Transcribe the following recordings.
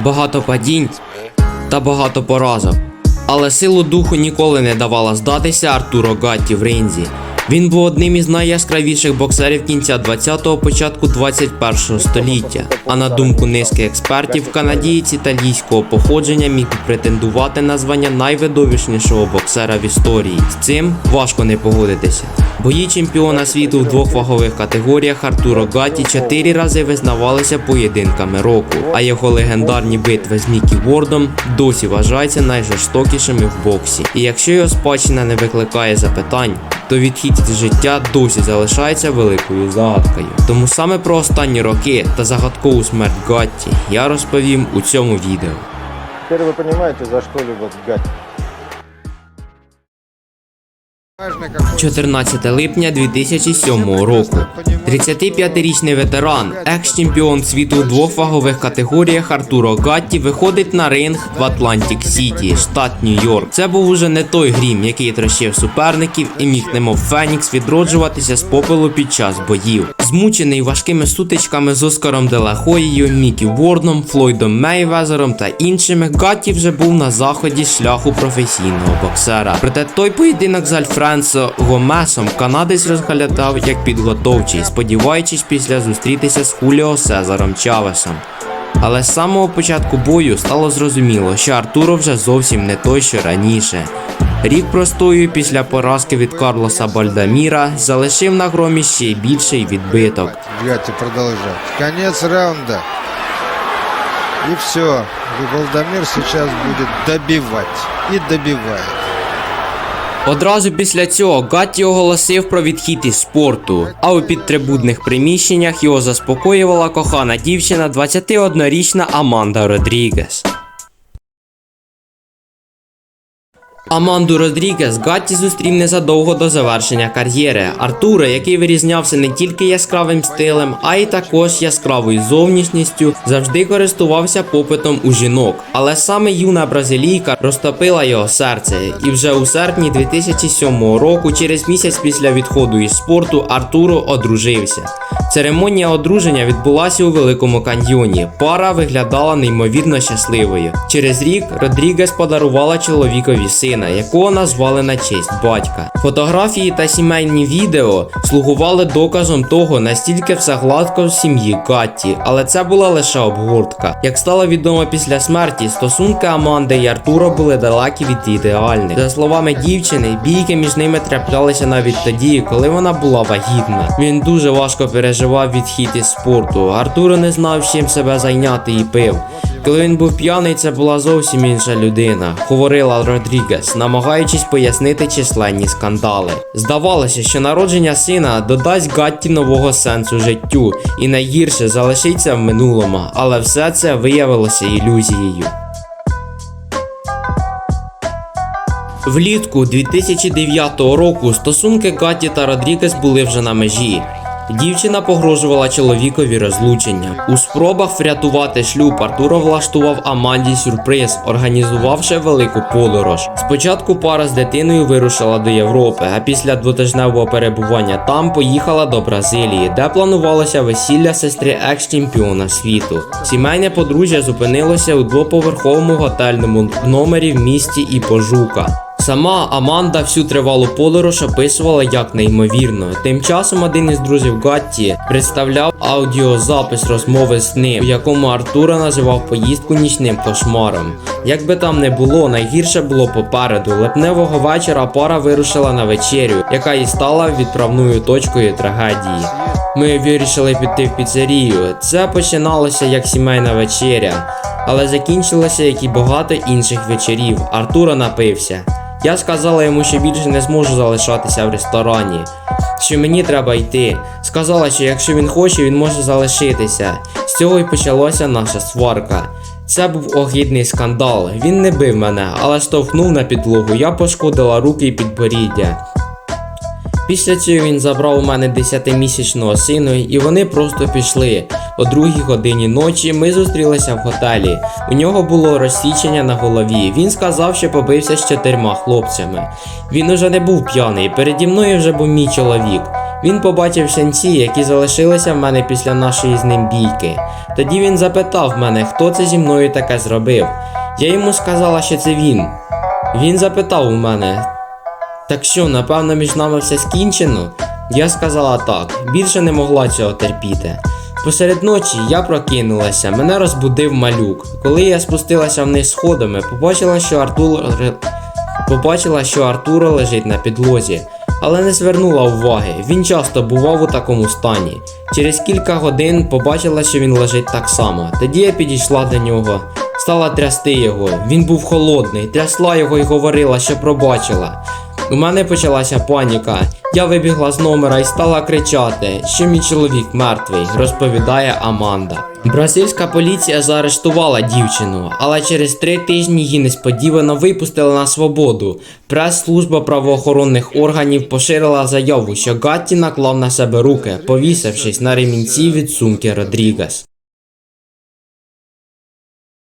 багато падінь та багато поразок. Але силу духу ніколи не давала здатися Артуро Гатті в ринзі. Він був одним із найяскравіших боксерів кінця 20-го, початку 21-го століття. А на думку низки експертів, канадієць італійського походження міг претендувати на звання найвидовищнішого боксера в історії. З цим важко не погодитися. Бої чемпіона світу в двох вагових категоріях Артуро Гатті чотири рази визнавалися поєдинками року, а його легендарні битви з Мікі Вордом досі вважаються найжорстокішими в боксі. І якщо його спадщина не викликає запитань, то відхід з життя досі залишається великою загадкою. Тому саме про останні роки та загадкову смерть Гатті я розповім у цьому відео. Теперь вы понимаете, за что любят гать. Важно, какой 14 липня 2007 року. 35-річний ветеран, екс-чемпіон світу у двох вагових категоріях Артуро Гатті виходить на ринг в Атлантик Сіті, штат Нью-Йорк. Це був уже не той грім, який трощив суперників і міг немов Фенікс відроджуватися з попелу під час боїв. Змучений важкими сутичками з Оскаром Делахоєю, Мікі Вордом, Флойдом Мейвезером та іншими, Гатті вже був на заході шляху професійного боксера. Проте той поєдинок з Альфренсо Гомесом канадець розглядав як підготовчий, сподіваючись після зустрітися з Хуліо Сезаром Чавесом. Але з самого початку бою стало зрозуміло, що Артуро вже зовсім не той, що раніше. Рік простою після поразки від Карлоса Бальдаміра залишив на громі ще й більший відбиток. Гатти продолжать. Конец раунда. И все. И Волдомир сейчас будет добивать. И добивает. Одразу після цього Гатті оголосив про відхід із спорту, а у підтрибудних приміщеннях його заспокоювала кохана дівчина 21-річна Аманда Родрігес. Аманду Родрігес Гатті зустрів незадовго до завершення кар'єри. Артура, який вирізнявся не тільки яскравим стилем, а й також яскравою зовнішністю, завжди користувався попитом у жінок. Але саме юна бразилійка розтопила його серце, і вже у серпні 2007 року, через місяць після відходу із спорту, Артуро одружився. Церемонія одруження відбулася у Великому каньйоні. Пара виглядала неймовірно щасливою. Через рік Родрігес подарувала чоловікові сина, якого назвали на честь батька. Фотографії та сімейні відео слугували доказом того, настільки все гладко в сім'ї Гатті, але це була лише обгортка. Як стало відомо після смерті, стосунки Аманди і Артуро були далекі від ідеальних. За словами дівчини, бійки між ними траплялися навіть тоді, коли вона була вагітна. Він дуже важко переживав відхід із спорту. Артуро не знав, чим себе зайняти і пив. Коли він був п'яний, це була зовсім інша людина, говорила Родрігес, намагаючись пояснити численні скандали. Здавалося, що народження сина додасть Гатті нового сенсу життю, і найгірше залишиться в минулому, але все це виявилося ілюзією. Влітку 2009 року стосунки Гатті та Родрігес були вже на межі. Дівчина погрожувала чоловікові розлученням. У спробах врятувати шлюб Артуро влаштував Аманді сюрприз, організувавши велику подорож. Спочатку пара з дитиною вирушила до Європи, а після двотижневого перебування там поїхала до Бразилії, де планувалося весілля сестри екс-чемпіона світу. Сімейне подружжя зупинилося у двоповерховому готельному номері в місті Іпожука. Сама Аманда всю тривалу подорож описувала як неймовірно. Тим часом один із друзів Гатті представляв аудіозапис розмови з ним, в якому Артура називав поїздку нічним кошмаром. Як би там не було, найгірше було попереду. Липневого вечора пара вирушила на вечерю, яка і стала відправною точкою трагедії. Ми вирішили піти в піцерію. Це починалося як сімейна вечеря, але закінчилося як і багато інших вечорів. Артура напився. Я сказала йому, що більше не зможу залишатися в ресторані, що мені треба йти. Сказала, що якщо він хоче, він може залишитися. З цього й почалася наша сварка. Це був огідний скандал. Він не бив мене, але штовхнув на підлогу. Я пошкодила руки і підборіддя. Після цього він забрав у мене 10-місячного сину, і вони просто пішли. О другій годині ночі ми зустрілися в готелі. У нього було розсічення на голові. Він сказав, що побився з чотирма хлопцями. Він уже не був п'яний, переді мною вже був мій чоловік. Він побачив сянці, які залишилися в мене після нашої з ним бійки. Тоді він запитав мене, хто це зі мною таке зробив. Я йому сказала, що це він. Він запитав у мене, так що, напевно, між нами все скінчено? Я сказала так, більше не могла цього терпіти. Посеред ночі я прокинулася, мене розбудив малюк. Коли я спустилася вниз сходами, побачила, що Артур побачила, що Артуро лежить на підлозі, але не звернула уваги. Він часто бував у такому стані. Через кілька годин побачила, що він лежить так само. Тоді я підійшла до нього, стала трясти його. Він був холодний, трясла його і говорила, що пробачила. У мене почалася паніка. Я вибігла з номера і стала кричати, що мій чоловік мертвий, розповідає Аманда. Бразильська поліція заарештувала дівчину, але через три тижні її несподівано випустили на свободу. Прес-служба правоохоронних органів поширила заяву, що Гатті наклав на себе руки, повісившись на ремінці від сумки Родрігес.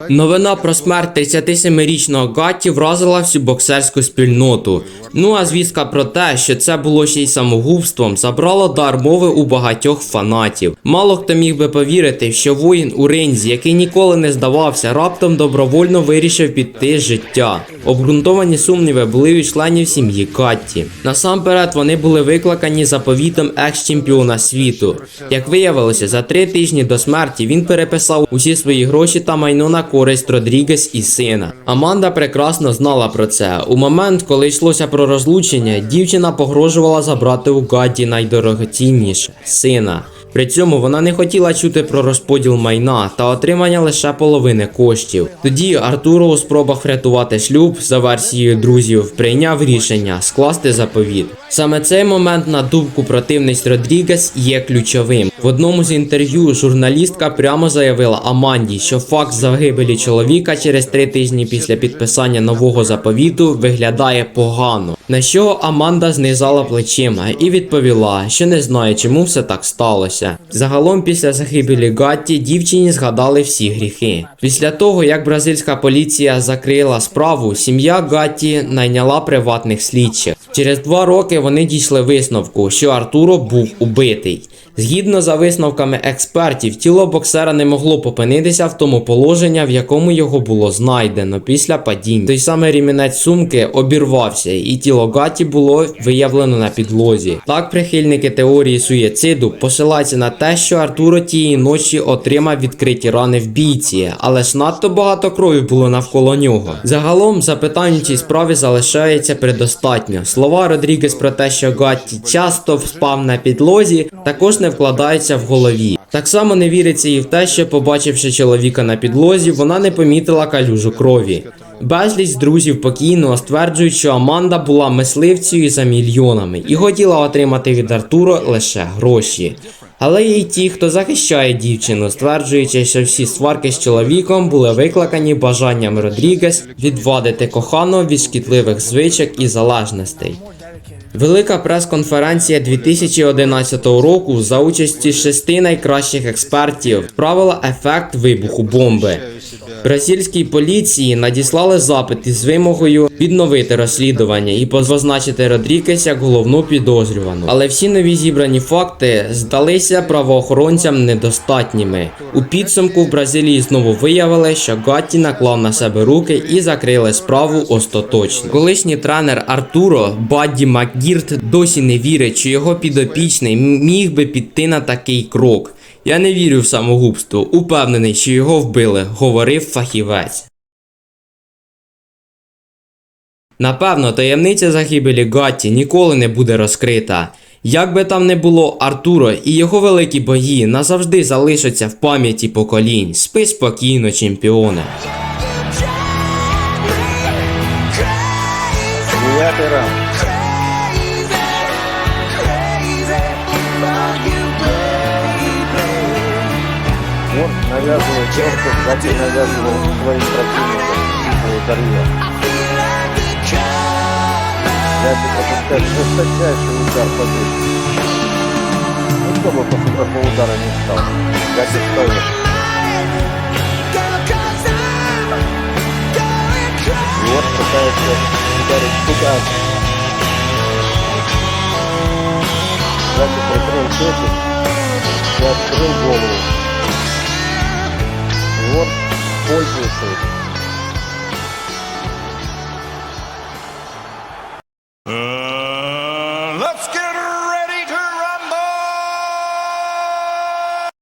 Новина про смерть 37-річного Гатті вразила всю боксерську спільноту. Ну а звістка про те, що це було ще й самогубством, забрала дар мови у багатьох фанатів. Мало хто міг би повірити, що воїн у ринзі, який ніколи не здавався, раптом добровольно вирішив піти життя. Обґрунтовані сумніви були у членів сім'ї Гатті. Насамперед вони були викликані заповітом екс-чемпіона світу. Як виявилося, за три тижні до смерті він переписав усі свої гроші та майно на користь Родрігес і сина. Аманда прекрасно знала про це. У момент, коли йшлося про розлучення, дівчина погрожувала забрати у Гадді найдорогоцінніше сина. При цьому вона не хотіла чути про розподіл майна та отримання лише половини коштів. Тоді Артуро у спробах врятувати шлюб за версією друзів прийняв рішення скласти заповіт. Саме цей момент на думку противниць Родрігес є ключовим. В одному з інтерв'ю журналістка прямо заявила Аманді, що факт загибелі чоловіка через три тижні після підписання нового заповіту виглядає погано. На що Аманда знизала плечима і відповіла, що не знає, чому все так сталося. Загалом, після загибелі Гатті, дівчині згадали всі гріхи. Після того, як бразильська поліція закрила справу, сім'я Гатті найняла приватних слідчих. Через два роки вони дійшли висновку, що Артуро був убитий. Згідно за висновками експертів, тіло боксера не могло попинитися в тому положенні, в якому його було знайдено після падіння. Той самий рімінець сумки обірвався, і тіло Гаті було виявлено на підлозі. Так, прихильники теорії суїциду посилаються на те, що Артуро тієї ночі отримав відкриті рани в бійці, але ж надто багато крові було навколо нього. Загалом, запитань у цій справі залишається предостатньо. Слова Родрігес про те, що Гатті часто спав на підлозі, також не вкладаються в голові. Так само не віриться і в те, що побачивши чоловіка на підлозі, вона не помітила калюжу крові. Безліч друзів покійного стверджують, що Аманда була мисливцею за мільйонами і хотіла отримати від Артуро лише гроші. Але є й ті, хто захищає дівчину, стверджуючи, що всі сварки з чоловіком були викликані бажанням Родрігес відвадити коханого від шкідливих звичок і залежностей. Велика прес-конференція 2011 року за участі шести найкращих експертів справила ефект вибуху бомби. Бразильській поліції надіслали запит із вимогою відновити розслідування і позначити Родрігес як головну підозрювану. Але всі нові зібрані факти здалися правоохоронцям недостатніми. У підсумку в Бразилії знову виявили, що Гатті наклав на себе руки і закрили справу остаточно. Колишній тренер Артуро Бадді Макгірт досі не вірить, що його підопічний міг би піти на такий крок. Я не вірю в самогубство, упевнений, що його вбили, говорив фахівець. Напевно, таємниця загибелі Гатті ніколи не буде розкрита. Як би там не було, Артуро і його великі бої назавжди залишаться в пам'яті поколінь. Спи спокійно, чемпіоне. Девятый раунд. Он навязывает то, что Гати навязывал своим противникам свою карьеру. Гати пропускает жесточайший удар по духу. Ну кто бы после такого удара не встал? Гати встает. И вот пытается ударить туда. Гати повернул печень и открыл голову. voice.